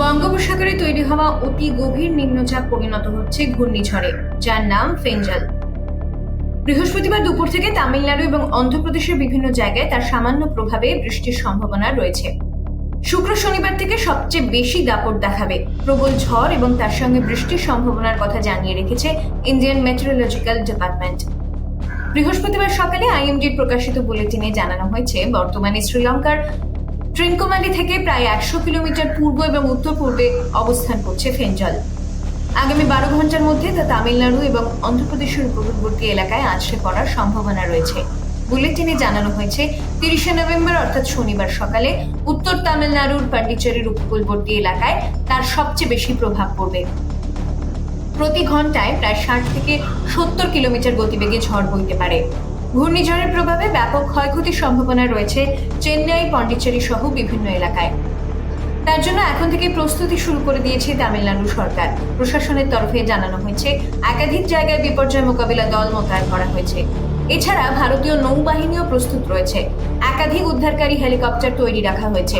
বঙ্গোপসাগরে তৈরি হওয়া অতি গভীর নিম্নচাপ পরিণত হচ্ছে ঘূর্ণিঝড়ে, যার নাম ফেঞ্জাল। বৃহস্পতিবার দুপুর থেকে তামিলনাড়ু এবং অন্ধ্রপ্রদেশের বিভিন্ন জায়গায় তার সামান্য প্রভাবে বৃষ্টির সম্ভাবনা রয়েছে। শুক্র শনিবার থেকে সবচেয়ে বেশি দাপট দেখাবে। প্রবল ঝড় এবং তার সঙ্গে বৃষ্টির সম্ভাবনার কথা জানিয়ে রেখেছে ইন্ডিয়ান মেট্রোলজিক্যাল ডিপার্টমেন্ট। বৃহস্পতিবার সকালে আইএমডির প্রকাশিত বুলেটিনে জানানো হয়েছে, বর্তমানে শ্রীলঙ্কার ট্রিঙ্কোমালি থেকে প্রায় একশো কিলোমিটার পূর্ব এবং উত্তর পূর্বে অবস্থান করছে ফেঞ্জল আগামী বারো ঘণ্টার মধ্যে তা তামিলনাড়ু এবং অন্ধ্রপ্রদেশের উপকূলবর্তী এলাকায় আছড়ে পড়ার সম্ভাবনা রয়েছে। বুলেটিনে জানানো হয়েছে, তিরিশে নভেম্বর অর্থাৎ শনিবার সকালে উত্তর তামিলনাড়ুর পান্ডিচেরির উপকূলবর্তী এলাকায় তার সবচেয়ে বেশি প্রভাব পড়বে। প্রতি ঘন্টায় প্রায় ষাট থেকে সত্তর কিলোমিটার গতিবেগে ঝড় বইতে পারে। ঘূর্ণিঝড়ের প্রভাবে ব্যাপক ক্ষয়ক্ষতির সম্ভাবনা রয়েছে চেন্নাই, পন্ডিচেরি সহ বিভিন্ন এলাকায়। তার জন্য এখন থেকে প্রস্তুতি শুরু করে দিয়েছে তামিলনাড়ু সরকার। প্রশাসনের তরফে জানানো হয়েছে, একাধিক জায়গায় বিপর্যয় মোকাবিলা দল মোতায়েন করা হয়েছে। এছাড়া ভারতীয় নৌবাহিনীও প্রস্তুত রয়েছে। একাধিক উদ্ধারকারী হেলিকপ্টার তৈরি রাখা হয়েছে।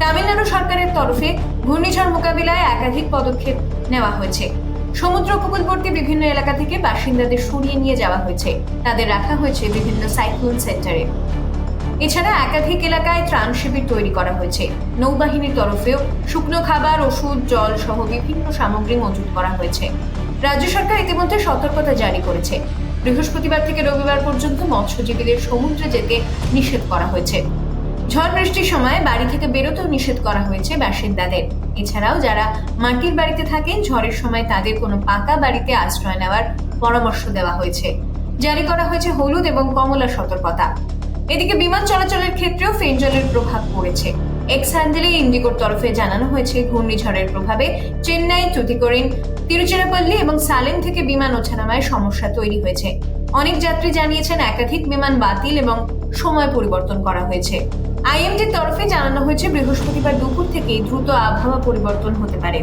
তামিলনাড়ু সরকারের তরফে ঘূর্ণিঝড় মোকাবিলায় একাধিক পদক্ষেপ নেওয়া হয়েছে। সমুদ্র উপকূলবর্তী বিভিন্ন এলাকা থেকে বাসিন্দাদের সরিয়ে নিয়ে যাওয়া হয়েছে। তাদের রাখা হয়েছে বিভিন্ন সাইক্লোন সেন্টারে। এছাড়া একাধিক এলাকায় ত্রাণ শিবির তৈরি করা হয়েছে। নৌবাহিনীর তরফেও শুকনো খাবার, ওষুধ, জল সহ বিভিন্ন সামগ্রী মজুত করা হয়েছে। রাজ্য সরকার ইতিমধ্যে সতর্কতা জারি করেছে। বৃহস্পতিবার থেকে রবিবার পর্যন্ত মৎস্যজীবীদের সমুদ্রে যেতে নিষেধ করা হয়েছে। ঝড় বৃষ্টির সময় বাড়ি থেকে বেরোতেও নিষেধ করা হয়েছে বাসিন্দাদের। এছাড়াও যারা মাটির বাড়িতে থাকেন, ঝড়ের সময় তাদের কোনো পাকা বাড়িতে আশ্রয় নেওয়ার পরামর্শ দেওয়া হয়েছে। জারি করা হয়েছে হলুদ এবং কমলা সতর্কতা। এদিকে বিমান চলাচলের ক্ষেত্রেও ফেঞ্জলের প্রভাব পড়েছে। এক্স হ্যান্ডেলে ইন্ডিগোর তরফে জানানো হয়েছে, ঘূর্ণিঝড়ের প্রভাবে চেন্নাই টুতিকোরিন তিরুচিরাপল্লী এবং সালেম থেকে বিমান ওঠানামায় সমস্যা তৈরি হয়েছে। অনেক যাত্রী জানিয়েছেন, একাধিক বিমান বাতিল এবং সময় পরিবর্তন করা হয়েছে। আইএমডির তরফে জানানো হয়েছে, বৃহস্পতিবার দুপুর থেকেই দ্রুত আবহাওয়া পরিবর্তন হতে পারে।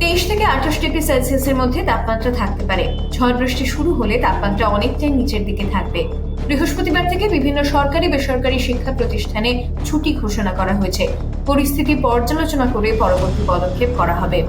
তেইশ থেকে আঠাশ ডিগ্রি সেলসিয়াসের মধ্যে তাপমাত্রা থাকতে পারে। ঝড় বৃষ্টি শুরু হলে তাপমাত্রা অনেকটাই নিচের দিকে থাকবে। বৃহস্পতিবার থেকে বিভিন্ন সরকারি, বেসরকারি শিক্ষা প্রতিষ্ঠানে ছুটি ঘোষণা করা হয়েছে। পরিস্থিতি পর্যালোচনা করে পরবর্তী পদক্ষেপ করা হবে।